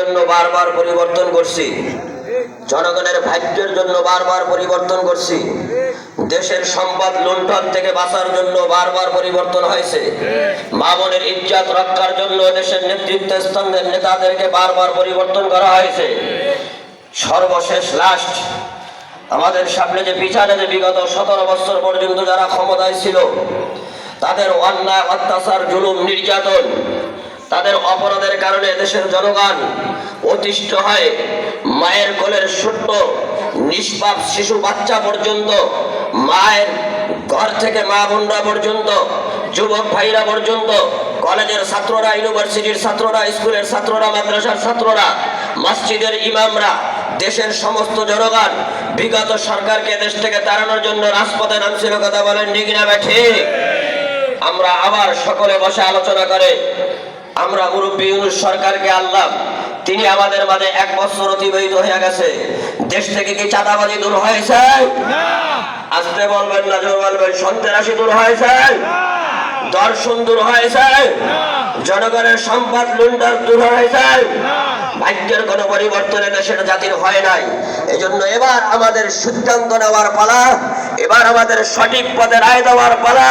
জন্য বারবার পরিবর্তন করছি। জনগণের ভাগ্যের জন্য বারবার পরিবর্তন করছি। দেশের সম্পদ লুণ্ঠন থেকে বাঁচার জন্য বারবার পরিবর্তন হয়েছে। মামনের ইজ্জাত রক্ষার জন্য দেশের নেতৃত্ব স্তম্ভের নেতাদেরকে বারবার পরিবর্তন করা হয়েছে। সর্বশেষ লাস্ট আমাদের সামনে যে পিছনে যে বিগত সতেরো বছর পর্যন্ত যারা ক্ষমতায় ছিল, তাদের অন্যায়, অত্যাচার, জুলুম, নির্যাতন তাদের অপরাধের কারণে দেশের জনগণ অতিষ্ঠ হয়। মায়ের কোলের ছোট্ট, নিষ্পাপ শিশু বাচ্চা পর্যন্ত, মায়ের ঘর থেকে মা বোনরা পর্যন্ত, যুবক ভাইরা পর্যন্ত, কলেজের ছাত্ররা, ইউনিভার্সিটির ছাত্ররা, স্কুলের ছাত্ররা, মাদ্রাসার ছাত্ররা, মসজিদের ইমামরা, দেশের সমস্ত জনগণ, বিগত সরকারকে দেশ থেকে তাড়ানোর জন্য রাজপথে নামছিল কথা বলেন, ঠিক না আমরা আবার সকলে বসে আলোচনা করে আমরা মুরব্বী ইউনুস সরকারকে আনলাম। তিনি আমাদের মাঝে এক বছর অতিবাহিত হয়ে গেছে। দেশ থেকে কি চাঁদাবাজি দূর হয়েছে? আসতে বলবেন না জোর বলবেন সন্ত্রাসী দূর হয়েছে? দর্শন দূর হয়েছে? জনগণের সম্পদ লুণ্ঠন দূর হয়েছে? ভাগ্যের কোনো পরিবর্তনে দেশের জাতির হয় নাই। এজন্য এবার আমাদের সিদ্ধান্ত নেওয়ার পালা এবার আমাদের সঠিক পথে রায় দেওয়ার পালা।